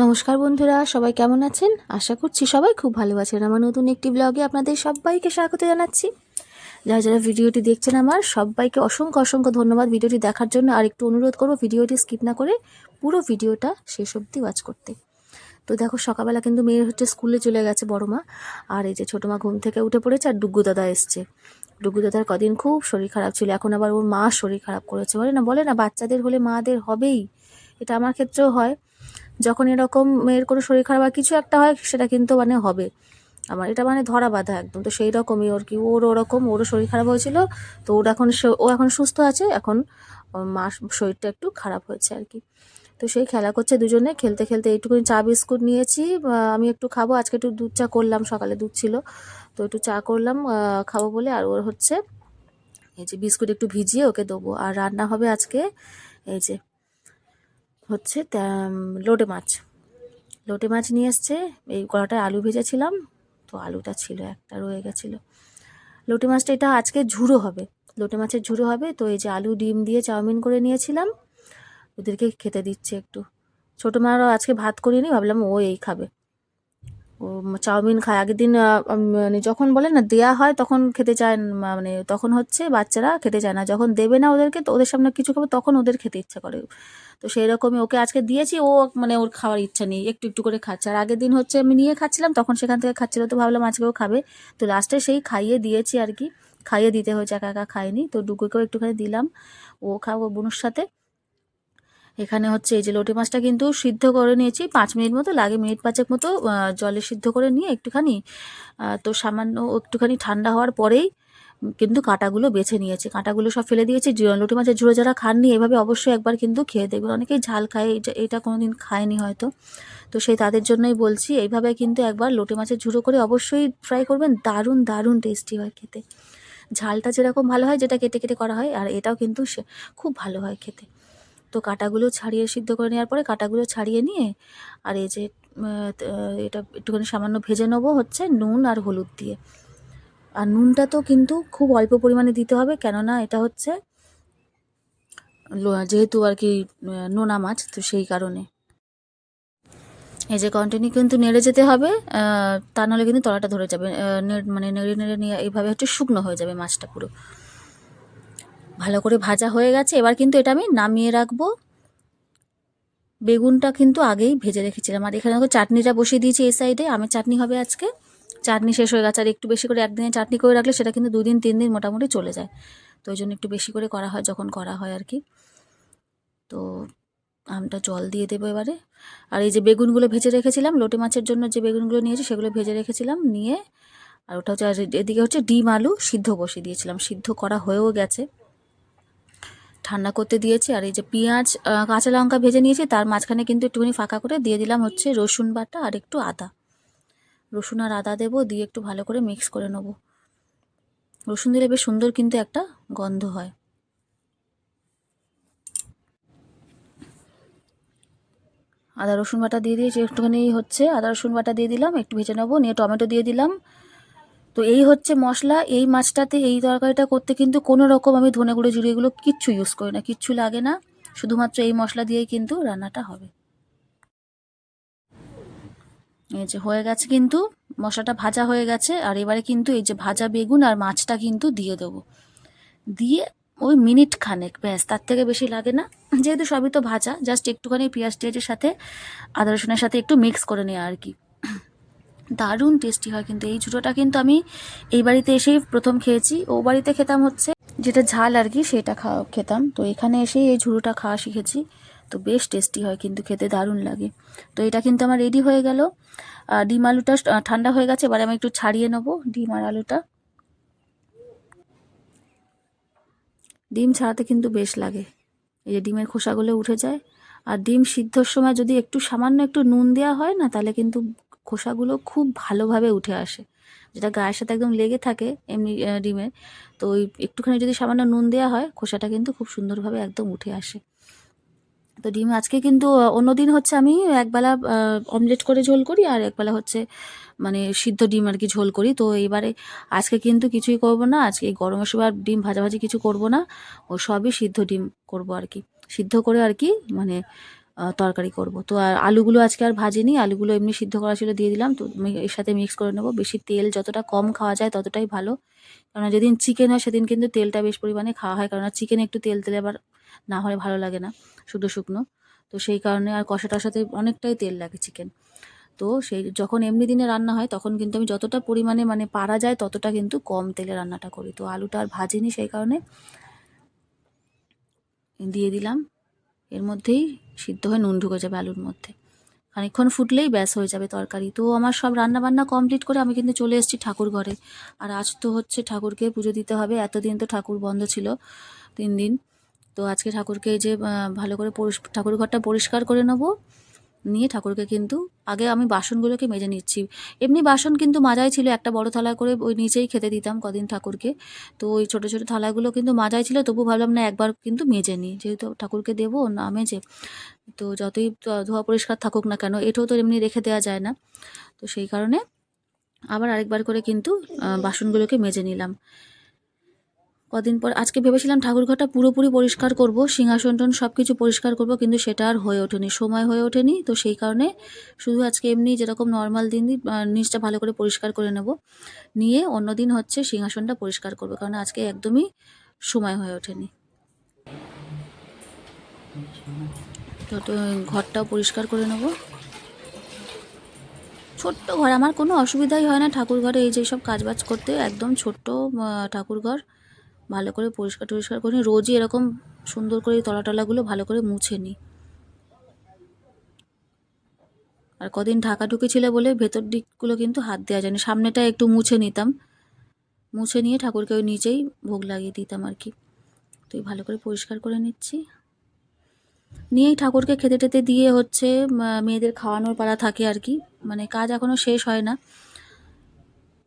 নমস্কার বন্ধুরা, সবাই কেমন আছেন? আশা করছি সবাই খুব ভালো আছেন। আমার নতুন একটি ব্লগে আপনাদের সবাইকে স্বাগত জানাচ্ছি। যারা যারা ভিডিওটি দেখছেন আমার, সবাইকে অসংখ্য অসংখ্য ধন্যবাদ। ভিডিওটি দেখার জন্য আর একটু অনুরোধ করব, ভিডিওটি স্কিপ না করে পুরো ভিডিওটা শেষ অবধি ওয়াচ করতে। তো দেখো, সকালবেলা কিন্তু মেয়ের হচ্ছে স্কুলে চলে গেছে, বড় মা। আর এই যে ছোটো মা ঘুম থেকে উঠে পড়েছে আর ডুগ্গু দাদা এসছে। ডুগ্গু দাদার কদিন খুব শরীর খারাপ ছিল, এখন আবার ওর মা শরীর খারাপ করেছে। বলে না বলে না, বাচ্চাদের হলে মাদের হবেই। এটা আমার ক্ষেত্রেও হয়। যখন এরকম মেয়ের কোনো শরীর খারাপ বা কিছু একটা হয়, সেটা কিন্তু মানে হবে। আমার এটা মানে ধরা বাঁধা একদম। তো সেই রকমই ওর কি, ওর ওরকম, ওরও শরীর খারাপ হয়েছিল। তো ওর এখন ও এখন সুস্থ আছে, এখন মার শরীরটা একটু খারাপ হয়েছে আর কি। তো সেই খেলা করছে দুজনে, খেলতে খেলতে এইটুকুনি চা, বিস্কুট নিয়েছি আমি একটু খাব, আজকে একটু দুধ চা করলাম, সকালে দুধ ছিল। তো একটু চা করলাম খাব বলে, আর ওর হচ্ছে এই যে বিস্কুট একটু ভিজিয়ে ওকে দেবো। আর রান্না হবে আজকে, এই যে হচ্ছে লোটে মাছ। লোটে মাছ নিয়ে এসছে, এই কড়াটায় আলু ভেজেছিলাম, তো আলুটা ছিল, একটা রয়ে গেছিল। লোটে মাছটা, এটা আজকে ঝুড়ো হবে। লোটে মাছের ঝুড়ো হবে, তো এই যে আলু, ডিম দিয়ে চাউমিন করে নিয়েছিলাম। ওদেরকে খেতে দিচ্ছে একটু। ছোটো মারও আজকে ভাত করিনি, ভাবলাম ও এই খাবে। চাউমিন খায়। আগের দিন মানে যখন বলে না দেয়া হয়, তখন খেতে চায় মানে তখন হচ্ছে বাচ্চারা খেতে চায় না। যখন দেবে না ওদেরকে, তো ওদের সামনে কিছু খাবে, তখন ওদের খেতে ইচ্ছা করে। তো সেই রকমই ওকে আজকে দিয়েছি, ও মানে ওর খাওয়ার ইচ্ছা নেই, একটু একটু করে খাচ্ছে। আর আগের দিন হচ্ছে আমি নিয়ে খাচ্ছিলাম, তখন সেখান থেকে খাচ্ছিল, তো ভাবলাম আজকে ও খাবে। তো লাস্টে সেই খাইয়ে দিয়েছি আর কি, খাইয়ে দিতে হয়েছে, একা একা খায়নি তো ডুগুকেও একটুখানি দিলাম, ও খাব বোনুর সাথে। এখানে হচ্ছে এই যে লোটে মাছটা কিন্তু সিদ্ধ করে নিয়েছি, পাঁচ মিনিট মতো, লাগে মিনিট পাঁচেক মতো জলে সিদ্ধ করে নিয়ে একটুখানি তো সামান্য একটুখানি ঠান্ডা হওয়ার পরেই কিন্তু কাঁটাগুলো বেছে নিয়েছি। কাঁটাগুলো সব ফেলে দিয়েছি লোটে মাছের ঝুড়ো যারা খাননি এভাবে অবশ্যই একবার কিন্তু খেয়ে দেখবেন। অনেকেই ঝাল খায়, এটা এটা কোনোদিন খায়নি হয়তো। তো সেই তাদের জন্যই বলছি, এইভাবে কিন্তু একবার লোটে মাছের ঝুড়ো করে অবশ্যই ট্রাই করবেন, দারুণ দারুণ টেস্টি হয় খেতে। ঝালটা যেরকম ভালো হয়, যেটা কেটে কেটে করা হয়, আর এটাও কিন্তু খুব ভালো হয় খেতে। তো কাঁটাগুলো ছাড়িয়ে সিদ্ধ করে নেওয়ার পরে কাঁটাগুলো ছাড়িয়ে নিয়ে আর এই যে এটা একটুখানি সামান্য ভেজে নেব হচ্ছে নুন আর হলুদ দিয়ে। আর নুনটা তো কিন্তু খুব অল্প পরিমাণে দিতে হবে কেননা এটা হচ্ছে যেহেতু আর কি নোনা মাছ তো সেই কারণে। এই যে কন্টিনিউ কিন্তু নেড়ে যেতে হবে তা নাহলে কিন্তু তলাটা ধরে যাবে মানে নেড়ে নেড়ে নিয়ে এইভাবে হচ্ছে শুকনো হয়ে যাবে মাছটা পুরো। ভালো করে ভাজা হয়ে গেছে। এবার কিন্তু এটা আমি নামিয়ে রাখব। বেগুনটা কিন্তু আগেই ভেজে রেখেছিলাম। আর এখানে চাটনিটা বসিয়ে দিয়েছি এই সাইডে আমি চাটনি হবে আজকে। চাটনি শেষ হয়ে গেছে। আর একটু বেশি করে একদিনে চাটনি করে রাখলে সেটা কিন্তু দুদিন, তিন দিন মোটামুটি চলে যায়। তো ওই জন্য একটু বেশি করে করা হয়, যখন করা হয় আর কি। তো আমটা জল দিয়ে দেবো এবারে। আর এই যে বেগুনগুলো ভেজে রেখেছিলাম, লোটে মাছের জন্য যে বেগুনগুলো নিয়েছি সেগুলো ভেজে রেখেছিলাম, নিয়ে আর ওটা হচ্ছে এদিকে হচ্ছে ডিম, আলু সিদ্ধ বসিয়ে দিয়েছিলাম। সিদ্ধ করা হয়েও গেছে। ঠান্ডা করতে দিয়েছি, আর এই যে পেঁয়াজ কাঁচা লঙ্কা ভেজে নিয়েছি, তার মাঝখানে কিন্তু একটুখানি ফাঁকা করে দিয়ে দিলাম হচ্ছে রসুন বাটা আর একটু আদা। রসুন আর আদা দেবো, দিয়ে একটু ভালো করে মিক্স করে নেব। রসুন দিলে বেশ সুন্দর কিন্তু একটা গন্ধ হয়। আদা রসুন বাটা দিয়ে দিয়েছি, একটুখানি হচ্ছে আদা রসুন বাটা দিয়ে দিলাম, একটু ভেজে নেব, নিয়ে টমেটো দিয়ে দিলাম তো এই হচ্ছে মশলা, এই মাছটাতে এই তরকারিটা করতে কিন্তু কোনো রকম আমি ধনে গুঁড়ো, জিরে এগুলো কিচ্ছু ইউজ করি না, কিচ্ছু লাগে না। শুধুমাত্র এই মশলা দিয়েই কিন্তু রান্নাটা হবে। এই যে হয়ে গেছে কিন্তু, মশলাটা ভাজা হয়ে গেছে, আর এবারে কিন্তু এই যে ভাজা বেগুন আর মাছটা কিন্তু দিয়ে দেবো। দিয়ে ওই মিনিট খানেক, ব্যাস, তার থেকে বেশি লাগে না। যেহেতু সবই তো ভাজা জাস্ট একটুখানি পেঁয়াজ টিয়াজের সাথে আদা রসুনের সাথে একটু মিক্স করে নেওয়া আর কি। দারুণ টেস্টি হয় কিন্তু। এই ঝুড়োটা কিন্তু আমি এই বাড়িতে এসেই প্রথম খেয়েছি। ও বাড়িতে খেতাম হচ্ছে যেটা ঝাল আর কি, সেটা খাওয়া খেতাম। তো এখানে এসেই এই ঝুড়োটা খাওয়া শিখেছি। তো বেশ টেস্টি হয় কিন্তু, খেতে দারুণ লাগে। তো এটা কিন্তু আমার রেডি হয়ে গেল। ডিম আলুটা ঠান্ডা হয়ে গেছে, এবারে আমি একটু ছাড়িয়ে নেব ডিম আর আলুটা। ডিম ছাড়াতে কিন্তু বেশ লাগে। এই যে ডিমের খোসাগুলো উঠে যায়। আর ডিম সিদ্ধর সময় যদি একটু সামান্য একটু নুন দেওয়া হয় না, তাহলে কিন্তু খোসাগুলো খুব ভালোভাবে উঠে আসে। যেটা গায়ের সাথে একদম লেগে থাকে এমনি ডিমের তো ওই একটুখানি যদি সামান্য নুন দেওয়া হয়, খোসাটা কিন্তু খুব সুন্দরভাবে একদম উঠে আসে। তো ডিম আজকে কিন্তু অন্যদিন হচ্ছে আমি একবেলা অমলেট করে ঝোল করি আর একবেলা হচ্ছে মানে সিদ্ধ ডিম আর কি ঝোল করি। তো এবারে আজকে কিন্তু কিছুই করব না, আজকে এই গরমের সময় আর ডিম ভাজাভাজি কিছু করব না। ও সবই সিদ্ধ ডিম করব আর কি। সিদ্ধ করে আর কি মানে তরকারি করব। তো আর আলুগুলো আজকে আর ভাজিনি, আলুগুলো এমনি সিদ্ধ করা ছিল দিয়ে দিলাম। তো এর সাথে মিক্স করে নেব। বেশি তেল যতটা কম খাওয়া যায় ততটাই ভালো। কারণ যেদিন চিকেন হয় সেদিন কিন্তু তেলটা বেশ পরিমাণে খাওয়া হয়। কারণ চিকেন একটু তেল তেলে আবার না হলে ভালো লাগে না, শুধু শুকনো। তো সেই কারণে আর কষাটার সাথে অনেকটাই তেল লাগে চিকেন তো সেই যখন এমনি দিনে রান্না হয় তখন কিন্তু আমি যতটা পরিমাণে মানে পারা যায় ততটা কিন্তু কম তেলে রান্নাটা করি। তো আলুটা আর ভাজিনি সেই কারণে দিয়ে দিলাম। এর মধ্যেই সিদ্ধ হয়ে নুন ঢুকে যাবে আলুর মধ্যে। খানিকক্ষণ ফুটলেই ব্যাস হয়ে যাবে তরকারি। তো আমার সব রান্না বান্না কমপ্লিট করে আমি কিন্তু চলে এসেছি ঠাকুর ঘরে। আর আজ তো হচ্ছে ঠাকুরকে পুজো দিতে হবে। এতদিন তো ঠাকুর বন্ধ ছিল তিন দিন। তো আজকে ঠাকুরকে যে ভালো করে ঠাকুর ঘরটা পরিষ্কার করে নেব। নিয়ে ঠাকুরকে কিন্তু আগে আমি বাসনগুলোকে মেজে নিচ্ছি। এমনি বাসন কিন্তু মাজাই ছিল, একটা বড় থালা করে ওই নিচেই খেতে দিতাম কদিন ঠাকুরকে। তো ওই ছোটো ছোটো থালাগুলো কিন্তু মাজাই ছিল, তবু ভাবলাম না একবার কিন্তু মেজে নিই। যেহেতু ঠাকুরকে দেবো, না মেজে। তো যতই ধোয়া পরিষ্কার থাকুক না কেন, এটাও তো এমনি রেখে দেওয়া যায় না। তো সেই কারণে আবার আরেকবার করে কিন্তু বাসনগুলোকে মেজে নিলাম। কদিন পর, আজকে ভেবেছিলাম ঠাকুর ঘরটা পুরোপুরি পরিষ্কার করব সিংহাসন টন সব কিছু পরিষ্কার করব, কিন্তু সেটা আর হয়ে ওঠেনি, সময় হয়ে ওঠেনি, তো সেই কারণে শুধু আজকে এমনি যেরকম নর্মাল দিন নিচটা ভালো করে পরিষ্কার করে নেব, নিয়ে অন্য দিন হচ্ছে সিংহাসনটা পরিষ্কার করব, কারণ আজকে একদমই সময় হয়ে ওঠেনি। তো ঘরটাও পরিষ্কার করে নেব। ছোট্ট ঘর, আমার কোনো অসুবিধাই হয় না ঠাকুর ঘরে এই যে সব কাজবাজ করতে, একদম ছোট্ট ঠাকুর ঘর ভালো করে পরিষ্কার টরিষ্কার করে নিই। রোজই এরকম সুন্দর করে এই তলা টলাগুলো ভালো করে মুছে নিই। আর কদিন ঢাকাঢুকি ছিল বলে ভেতর দিকগুলো কিন্তু হাত দেওয়া যায়নি সামনেটা একটু মুছে নিতাম। মুছে নিয়ে ঠাকুরকে ওই নিচেই ভোগ লাগিয়ে দিতাম আর কি। তো ভালো করে পরিষ্কার করে নিচ্ছি। নিয়েই ঠাকুরকে খেতে টেতে দিয়ে হচ্ছে মেয়েদের খাওয়ানোর পালা থাকে আর কি। মানে কাজ এখনও শেষ হয় না।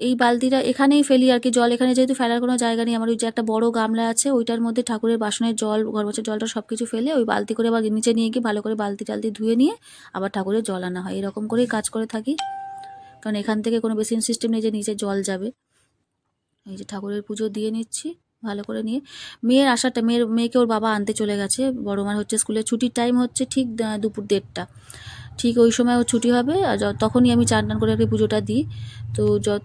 এই বালতিটা এখানেই ফেলি আর কি, জল এখানে যেহেতু ফেলার কোনো জায়গা নেই, আমার ওই যে একটা বড় গামলা আছে, ওইটার মধ্যে ঠাকুরের বাসনের জল গরবাচের জলটা সব কিছু ফেলে ওই বালতি করে আবার নিচে নিয়ে গিয়ে ভালো করে বালতি টালতি ধুয়ে নিয়ে আবার ঠাকুরের জল আনা হয়। এরকম করেই কাজ করে থাকি। কারণ এখান থেকে কোনো বেসিন সিস্টেম নেই যে নিচে জল যাবে। এই যে ঠাকুরের পুজো দিয়ে নিচ্ছি, ভালো করে নিয়ে। মেয়ের আসাটা মেয়ের, মেয়েকে ওর বাবা আনতে চলে গেছে। বড় মার হচ্ছে স্কুলে ছুটির টাইম হচ্ছে ঠিক দুপুর দেড়টা। ঠিক ওই সময় ও ছুটি হবে আর তখনই আমি চান টান করে কি পুজোটা দিই। তো যত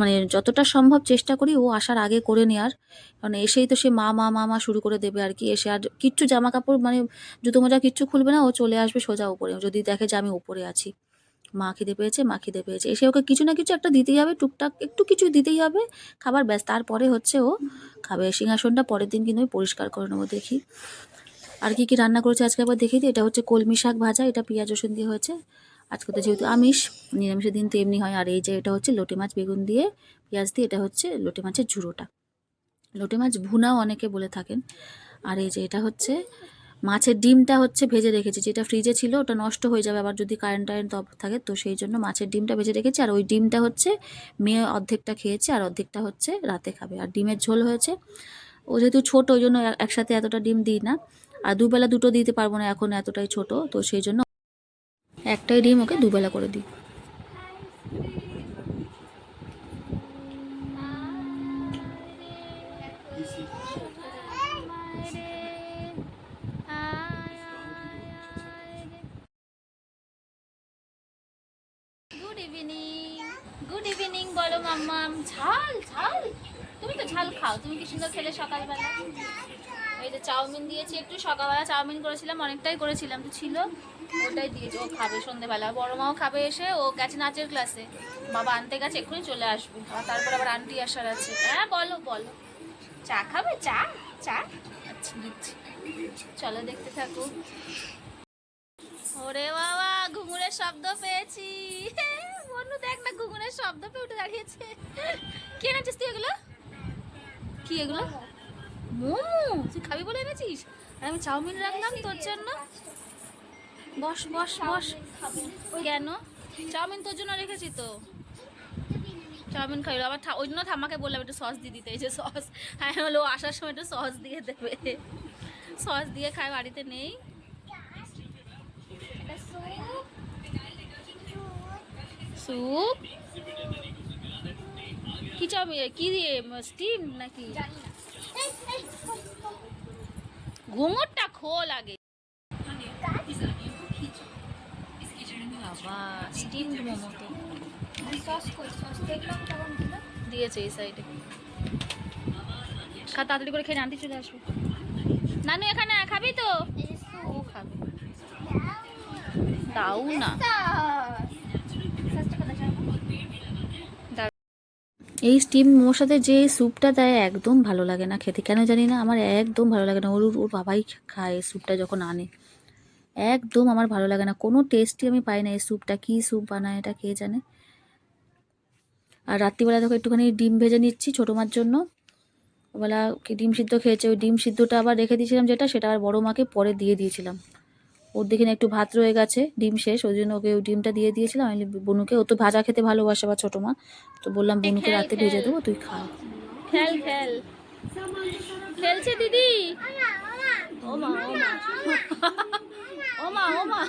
মানে যতটা সম্ভব চেষ্টা করি ও আসার আগে করে নেওয়ার কারণ এসেই তো সে মা মা মা মা শুরু করে দেবে আর কি। এসে আর কিচ্ছু জামা কাপড় মানে জুতো মোজা কিচ্ছু খুলবে না, ও চলে আসবে সোজা উপরে। যদি দেখে যে আমি উপরে আছি। মা খিদে পেয়েছে, মা খিদে পেয়েছে। এসে ওকে কিছু না কিছু একটা দিতেই হবে, টুকটাক একটু কিছু দিতেই হবে। খাবার ব্যাস, তারপরে হচ্ছে ও খাবে। সিংহাসনটা পরের দিন কিন্তু আমি পরিষ্কার করে নেব দেখি। আর কি কি রান্না করেছে আজকে একবার দেখি দিই। এটা হচ্ছে কলমি শাক ভাজা, এটা পেঁয়াজ, রসুন দিয়ে হয়েছে। আজকে তো যেহেতু আমিষ, নিরামিষের দিন তো এমনি হয়। আর এই যে এটা হচ্ছে লোটে মাছ বেগুন দিয়ে পেঁয়াজ দিয়ে, এটা হচ্ছে লোটে মাছের ঝুড়োটা লোটে মাছ ভুনাও অনেকে বলে থাকেন। আর এই যে এটা হচ্ছে মাছের ডিমটা হচ্ছে ভেজে রেখেছি। যেটা ফ্রিজে ছিল, ওটা নষ্ট হয়ে যাবে। আবার যদি কারেন্ট টারেন্ট অফ থাকে, তো সেই জন্য মাছের ডিমটা ভেজে রেখেছি। আর ওই ডিমটা হচ্ছে মেয়ে অর্ধেকটা খেয়েছে, আর অর্ধেকটা হচ্ছে রাতে খাবে। আর ডিমের ঝোল হয়েছে। ও যেহেতু ছোট, ওই জন্য একসাথে এতটা ডিম দিই না। আর দুবেলা দুটো দিতে পারব না, এখন এতটাই ছোট, তো সেই জন্য একটাই ডিম ওকে দুবেলা করে দিই। বলো ঝাল ঝাল। তুমি তো ঝাল খাও, তুমি কি সুন্দর খেলে সকালবেলা? এই যে চাউমিন দিয়েছি, একটু সকালবেলা চাউমিন করেছিলাম, অনেকটাই করেছিলাম, তো ছিল। ওটাই দিয়েছি ও খাবে সন্ধেবেলা। বড় মাও খাবে এসে, ও গেছে নাচের ক্লাসে বাবা আনতে গেছে, এক্ষুনি চলে আসবে। আর তারপর আবার আন্টি আসার আছে। হ্যাঁ বলো বলো। চা খাবে? চা? চা? আচ্ছা দিচ্ছি। চলো, দেখতে থাকো। ওরে বাবা, ঘুঙুরের শব্দ পেয়েছি। বন্ধু, দেখ না, ঘুঙুরের শব্দ পেয়ে উঠে দাঁড়িয়েছে। কে এনেছিস তুই এগুলো? কি এগুলো? মোমো? তুই খাবি বলে এনেছিস? আমি চাউমিন রাখলাম তোর জন্য। বস বস বস। কেন? চাউমিন তোর জন্য রেখেছি তো। চাউমিন খাই আবার ওই জন্য ঠাম্মাকে বললাম একটু সস দিয়ে দিতে। এই যে সস। হ্যাঁ হলো আসার সময় একটু সস দিয়ে দেবে। সস দিয়ে খায়, বাড়িতে নেই। স্যুপ? কি চাউমিন? কি দিয়ে? স্টিম নাকি? ঘুঙুরটা খোল আগে। তখন দিল দিয়েছে এই সাইডে খা তাড়াতাড়ি করে খেয়ে আনতে চলে আসবে। নানু এখানে খাবি তো? ও খাবে। দাও না। এই স্টিম মোমোর সাথে যে স্যুপটা দেয়, একদম ভালো লাগে না খেতে। কেন জানি না, আমার একদম ভালো লাগে না। ওর ওর বাবাই খায় স্যুপটা যখন আনে। একদম আমার ভালো লাগে না। কোনো টেস্টই আমি পাই না এই স্যুপটা কী স্যুপ বানায় এটা কে জানে? আর রাত্রিবেলা দেখো একটুখানি ডিম ভেজে নিচ্ছি ছোটো মার জন্য। ওবেলা ডিম সিদ্ধ খেয়েছে? ওই ডিম সিদ্ধটা আবার রেখে দিয়েছিলাম যেটা, সেটা আর বড়ো মাকে পরে দিয়ে দিয়েছিলাম। ওর দেখে না একটু ভাত রয়ে গেছে ডিম শেষ ওই জন্য ওকে ওই ডিমটা দিয়ে দিয়েছিলাম। আমি বনুকে ও তো ভাজা খেতে ভালোবাসে বা ছোটো মা। তো বললাম বনুকে রাতে ভেজে দেবো তুই খা। খেল খেল। খেলছে দিদি? ও মা ও মা। ও মা ও মা।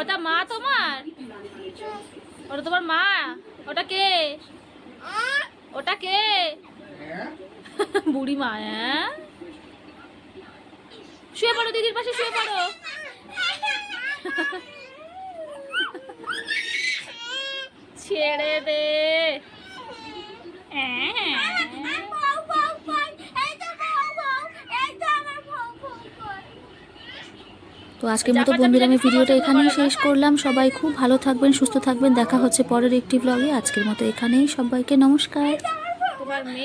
ওটা মা তোমার? ওটা তোমার মা? ওটা কে? ওটা কে? বুড়ি মা হ্যাঁ? শুয়ে পড়ো দিদির পাশে শুয়ে পড়ো। ছেড়ে দে। তো আজকের মতো বন্ধুরা আমি ভিডিওটা এখানেই শেষ করলাম। সবাই খুব ভালো থাকবেন সুস্থ থাকবেন। দেখা হচ্ছে পরের একটি ব্লগে আজকের মতো এখানেই সবাইকে নমস্কার।